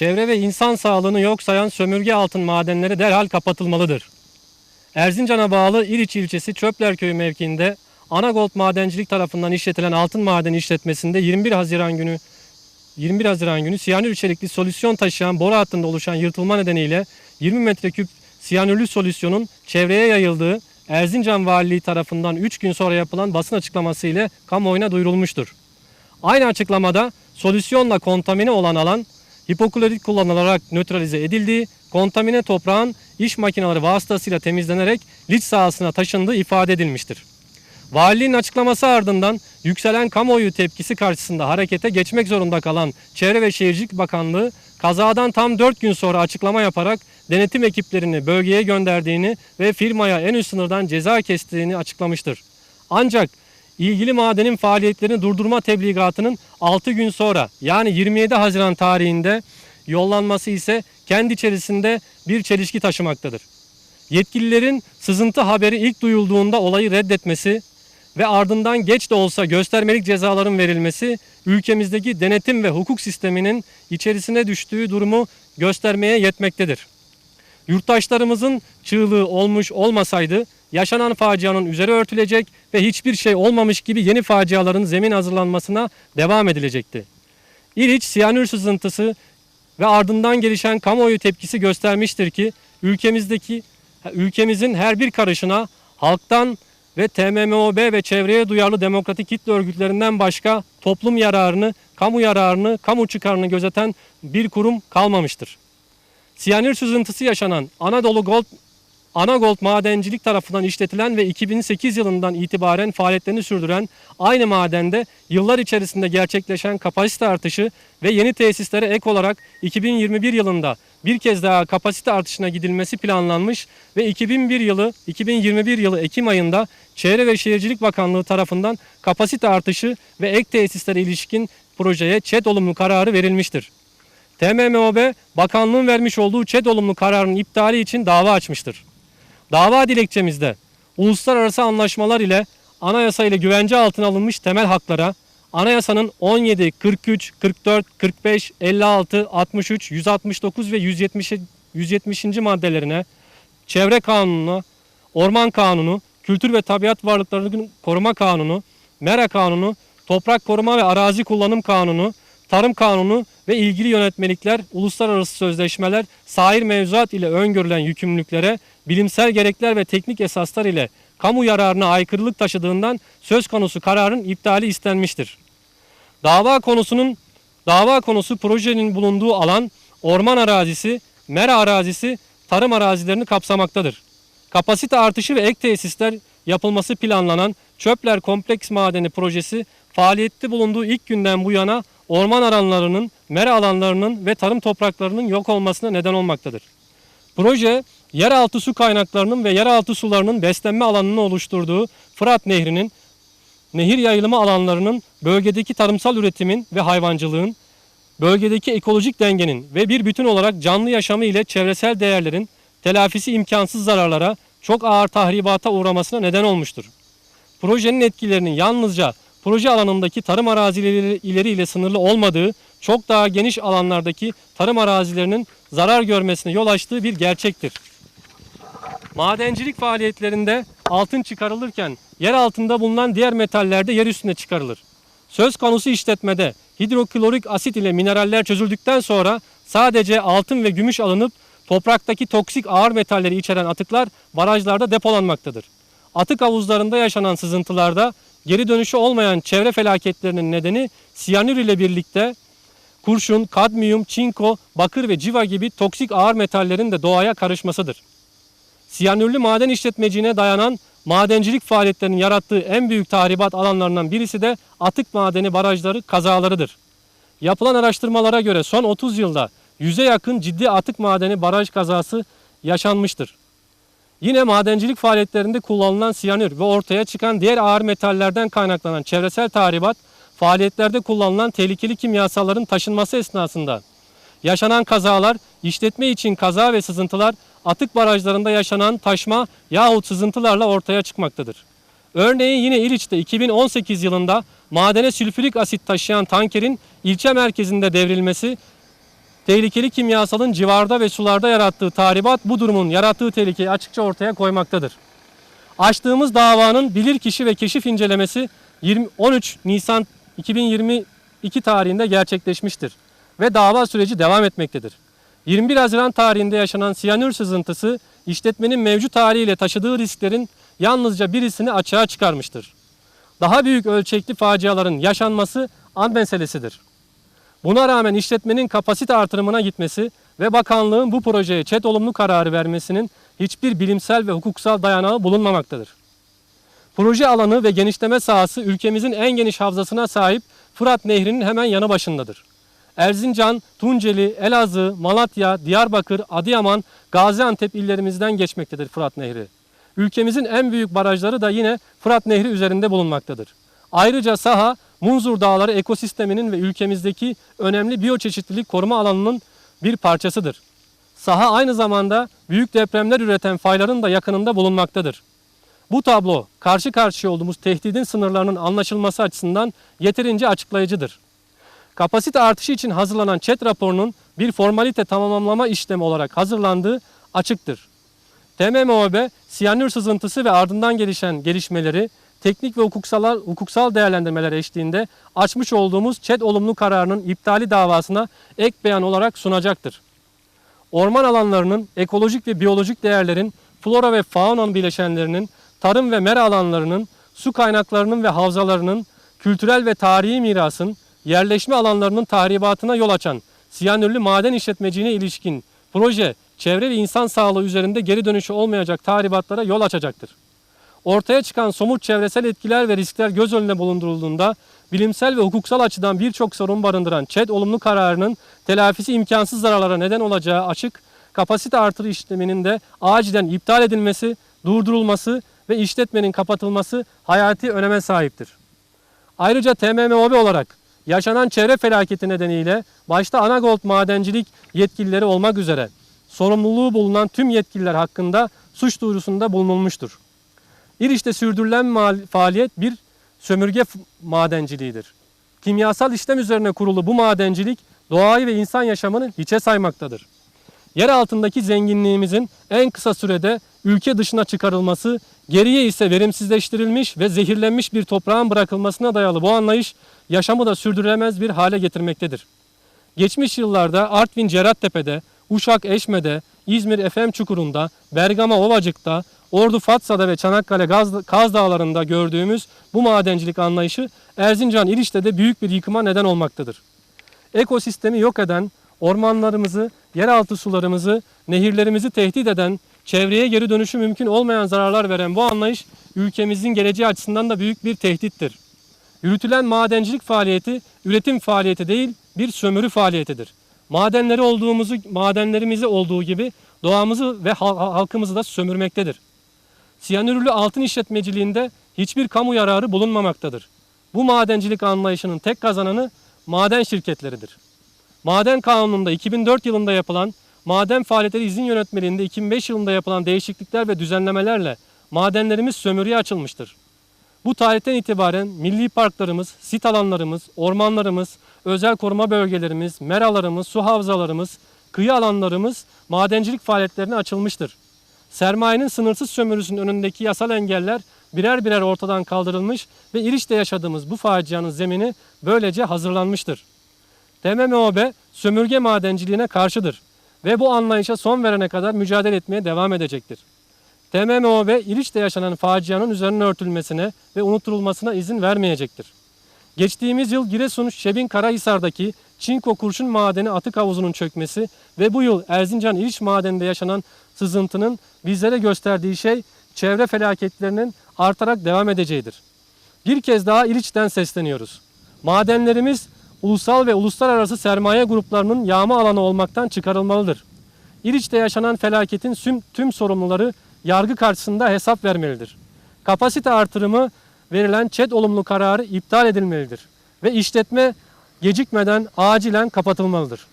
çevre ve insan sağlığını yok sayan sömürge altın madenleri derhal kapatılmalıdır. Erzincan'a bağlı İliç ilçesi Çöplerköy mevkiinde Anagold Madencilik tarafından işletilen altın madeni işletmesinde 21 Haziran günü 21 Haziran günü siyanür içerikli solüsyon taşıyan boru hattında oluşan yırtılma nedeniyle 20 metreküp siyanürlü solüsyonun çevreye yayıldığı Erzincan Valiliği tarafından 3 gün sonra yapılan basın açıklaması ile kamuoyuna duyurulmuştur. Aynı açıklamada solüsyonla kontamine olan alan hipoklorit kullanılarak nötralize edildiği, kontamine toprağın iş makineleri vasıtasıyla temizlenerek liç sahasına taşındığı ifade edilmiştir. Valiliğin açıklaması ardından yükselen kamuoyu tepkisi karşısında harekete geçmek zorunda kalan Çevre ve Şehircilik Bakanlığı kazadan tam 4 gün sonra açıklama yaparak denetim ekiplerini bölgeye gönderdiğini ve firmaya en üst sınırdan ceza kestiğini açıklamıştır. Ancak ilgili madenin faaliyetlerini durdurma tebligatının 6 gün sonra yani 27 Haziran tarihinde yollanması ise kendi içerisinde bir çelişki taşımaktadır. Yetkililerin sızıntı haberi ilk duyulduğunda olayı reddetmesi ve ardından geç de olsa göstermelik cezaların verilmesi ülkemizdeki denetim ve hukuk sisteminin içerisine düştüğü durumu göstermeye yetmektedir. Yurttaşlarımızın çığlığı olmuş olmasaydı yaşanan facianın üzeri örtülecek ve hiçbir şey olmamış gibi yeni faciaların zemin hazırlanmasına devam edilecekti. İliç siyanür sızıntısı ve ardından gelişen kamuoyu tepkisi göstermiştir ki ülkemizdeki ülkemizin her bir karışına halktan ve TMMOB ve çevreye duyarlı demokratik kitle örgütlerinden başka toplum yararını, kamu yararını, kamu çıkarını gözeten bir kurum kalmamıştır. Siyanür sızıntısı yaşanan Anadolu Gold Anagold Madencilik tarafından işletilen ve 2008 yılından itibaren faaliyetlerini sürdüren aynı madende yıllar içerisinde gerçekleşen kapasite artışı ve yeni tesislere ek olarak 2021 yılında bir kez daha kapasite artışına gidilmesi planlanmış ve 2001 yılı 2021 yılı Ekim ayında Çevre ve Şehircilik Bakanlığı tarafından kapasite artışı ve ek tesislere ilişkin projeye ÇED olumlu kararı verilmiştir. TMMOB bakanlığın vermiş olduğu ÇED olumlu kararın iptali için dava açmıştır. Dava dilekçemizde uluslararası anlaşmalar ile anayasa ile güvence altına alınmış temel haklara, anayasanın 17, 43, 44, 45, 56, 63, 169 ve 170, 170. maddelerine, çevre kanununa, orman kanunu, kültür ve tabiat varlıklarını koruma kanunu, mera kanunu, toprak koruma ve arazi kullanım kanunu, tarım kanunu ve ilgili yönetmelikler, uluslararası sözleşmeler, sair mevzuat ile öngörülen yükümlülüklere, bilimsel gerekler ve teknik esaslar ile kamu yararına aykırılık taşıdığından söz konusu kararın iptali istenmiştir. Dava konusunun dava konusu projenin bulunduğu alan orman arazisi, mera arazisi, tarım arazilerini kapsamaktadır. Kapasite artışı ve ek tesisler yapılması planlanan Çöpler Kompleks Madeni projesi faaliyette bulunduğu ilk günden bu yana orman alanlarının, mera alanlarının ve tarım topraklarının yok olmasına neden olmaktadır. Proje, yeraltı su kaynaklarının ve yeraltı sularının beslenme alanını oluşturduğu Fırat Nehri'nin, nehir yayılımı alanlarının, bölgedeki tarımsal üretimin ve hayvancılığın, bölgedeki ekolojik dengenin ve bir bütün olarak canlı yaşamı ile çevresel değerlerin telafisi imkansız zararlara, çok ağır tahribata uğramasına neden olmuştur. Projenin etkilerinin yalnızca proje alanındaki tarım arazileri ileriyle sınırlı olmadığı, çok daha geniş alanlardaki tarım arazilerinin zarar görmesine yol açtığı bir gerçektir. Madencilik faaliyetlerinde altın çıkarılırken yer altında bulunan diğer metaller de yer üstüne çıkarılır. Söz konusu işletmede hidroklorik asit ile mineraller çözüldükten sonra sadece altın ve gümüş alınıp topraktaki toksik ağır metalleri içeren atıklar barajlarda depolanmaktadır. Atık havuzlarında yaşanan sızıntılarda geri dönüşü olmayan çevre felaketlerinin nedeni siyanür ile birlikte kurşun, kadmiyum, çinko, bakır ve civa gibi toksik ağır metallerin de doğaya karışmasıdır. Siyanürlü maden işletmeciliğine dayanan madencilik faaliyetlerinin yarattığı en büyük tahribat alanlarından birisi de atık madeni barajları kazalarıdır. Yapılan araştırmalara göre son 30 yılda yüze yakın ciddi atık madeni baraj kazası yaşanmıştır. Yine madencilik faaliyetlerinde kullanılan siyanür ve ortaya çıkan diğer ağır metallerden kaynaklanan çevresel tahribat, faaliyetlerde kullanılan tehlikeli kimyasalların taşınması esnasında yaşanan kazalar, işletme için kaza ve sızıntılar atık barajlarında yaşanan taşma yahut sızıntılarla ortaya çıkmaktadır. Örneğin yine İliç'te 2018 yılında madene sülfürik asit taşıyan tankerin ilçe merkezinde devrilmesi tehlikeli kimyasalın civarda ve sularda yarattığı tahribat bu durumun yarattığı tehlikeyi açıkça ortaya koymaktadır. Açtığımız davanın bilirkişi ve keşif incelemesi 20 13 Nisan 2022 tarihinde gerçekleşmiştir ve dava süreci devam etmektedir. 21 Haziran tarihinde yaşanan siyanür sızıntısı işletmenin mevcut haliyle taşıdığı risklerin yalnızca birisini açığa çıkarmıştır. Daha büyük ölçekli faciaların yaşanması an meselesidir. Buna rağmen işletmenin kapasite artırımına gitmesi ve bakanlığın bu projeye çet olumlu kararı vermesinin hiçbir bilimsel ve hukuksal dayanağı bulunmamaktadır. Proje alanı ve genişleme sahası ülkemizin en geniş havzasına sahip Fırat Nehri'nin hemen yanı başındadır. Erzincan, Tunceli, Elazığ, Malatya, Diyarbakır, Adıyaman, Gaziantep illerimizden geçmektedir Fırat Nehri. Ülkemizin en büyük barajları da yine Fırat Nehri üzerinde bulunmaktadır. Ayrıca saha Munzur Dağları ekosisteminin ve ülkemizdeki önemli biyoçeşitlilik koruma alanının bir parçasıdır. Saha aynı zamanda büyük depremler üreten fayların da yakınında bulunmaktadır. Bu tablo karşı karşıya olduğumuz tehdidin sınırlarının anlaşılması açısından yeterince açıklayıcıdır. Kapasite artışı için hazırlanan ÇED raporunun bir formalite tamamlama işlemi olarak hazırlandığı açıktır. TMMOB, siyanür sızıntısı ve ardından gelişen gelişmeleri teknik ve hukuksal, hukuksal değerlendirmeler eşliğinde açmış olduğumuz ÇED olumlu kararının iptali davasına ek beyan olarak sunacaktır. Orman alanlarının ekolojik ve biyolojik değerlerin, flora ve fauna bileşenlerinin, tarım ve mera alanlarının, su kaynaklarının ve havzalarının, kültürel ve tarihi mirasın, yerleşme alanlarının tahribatına yol açan siyanürlü maden işletmeciliğine ilişkin proje, çevre ve insan sağlığı üzerinde geri dönüşü olmayacak tahribatlara yol açacaktır. Ortaya çıkan somut çevresel etkiler ve riskler göz önüne bulundurulduğunda bilimsel ve hukuksal açıdan birçok sorun barındıran ÇED olumlu kararının telafisi imkansız zararlara neden olacağı açık, kapasite artırı işleminin de acilen iptal edilmesi, durdurulması ve işletmenin kapatılması hayati öneme sahiptir. Ayrıca TMMOB olarak yaşanan çevre felaketi nedeniyle başta Anagold madencilik yetkilileri olmak üzere sorumluluğu bulunan tüm yetkililer hakkında suç duyurusunda bulunulmuştur. İriç'te sürdürülen faaliyet bir sömürge madenciliğidir. Kimyasal işlem üzerine kurulu bu madencilik doğayı ve insan yaşamını hiçe saymaktadır. Yer altındaki zenginliğimizin en kısa sürede ülke dışına çıkarılması, geriye ise verimsizleştirilmiş ve zehirlenmiş bir toprağın bırakılmasına dayalı bu anlayış yaşamı da sürdürülemez bir hale getirmektedir. Geçmiş yıllarda Artvin Cerattepe'de, Uşak Eşme'de, İzmir Efem Çukuru'nda, Bergama Ovacık'ta, Ordu Fatsa'da ve Çanakkale Gaz, Kaz Dağları'nda gördüğümüz bu madencilik anlayışı Erzincan İliç'te de büyük bir yıkıma neden olmaktadır. Ekosistemi yok eden, ormanlarımızı, yeraltı sularımızı, nehirlerimizi tehdit eden, çevreye geri dönüşü mümkün olmayan zararlar veren bu anlayış ülkemizin geleceği açısından da büyük bir tehdittir. Yürütülen madencilik faaliyeti üretim faaliyeti değil bir sömürü faaliyetidir. Madenleri olduğumuzu, madenlerimizi olduğu gibi doğamızı ve hal- halkımızı da sömürmektedir. Siyanürlü altın işletmeciliğinde hiçbir kamu yararı bulunmamaktadır. Bu madencilik anlayışının tek kazananı maden şirketleridir. Maden Kanunu'nda 2004 yılında yapılan, maden faaliyetleri izin yönetmeliğinde 2005 yılında yapılan değişiklikler ve düzenlemelerle madenlerimiz sömürüye açılmıştır. Bu tarihten itibaren milli parklarımız, sit alanlarımız, ormanlarımız, özel koruma bölgelerimiz, meralarımız, su havzalarımız, kıyı alanlarımız madencilik faaliyetlerine açılmıştır. Sermayenin sınırsız sömürüsünün önündeki yasal engeller birer birer ortadan kaldırılmış ve İliç'te yaşadığımız bu facianın zemini böylece hazırlanmıştır. TMMOB sömürge madenciliğine karşıdır ve bu anlayışa son verene kadar mücadele etmeye devam edecektir. TMMOB İliç'te yaşanan facianın üzerine örtülmesine ve unutulmasına izin vermeyecektir. Geçtiğimiz yıl Giresun Şebin Karahisar'daki Çinko kurşun madeni atık havuzunun çökmesi ve bu yıl Erzincan İliç madeninde yaşanan sızıntının bizlere gösterdiği şey çevre felaketlerinin artarak devam edeceğidir. Bir kez daha İliç'ten sesleniyoruz. Madenlerimiz ulusal ve uluslararası sermaye gruplarının yağma alanı olmaktan çıkarılmalıdır. İliç'te yaşanan felaketin tüm, tüm sorumluları yargı karşısında hesap vermelidir. Kapasite artırımı verilen ÇED olumlu kararı iptal edilmelidir ve işletme gecikmeden acilen kapatılmalıdır.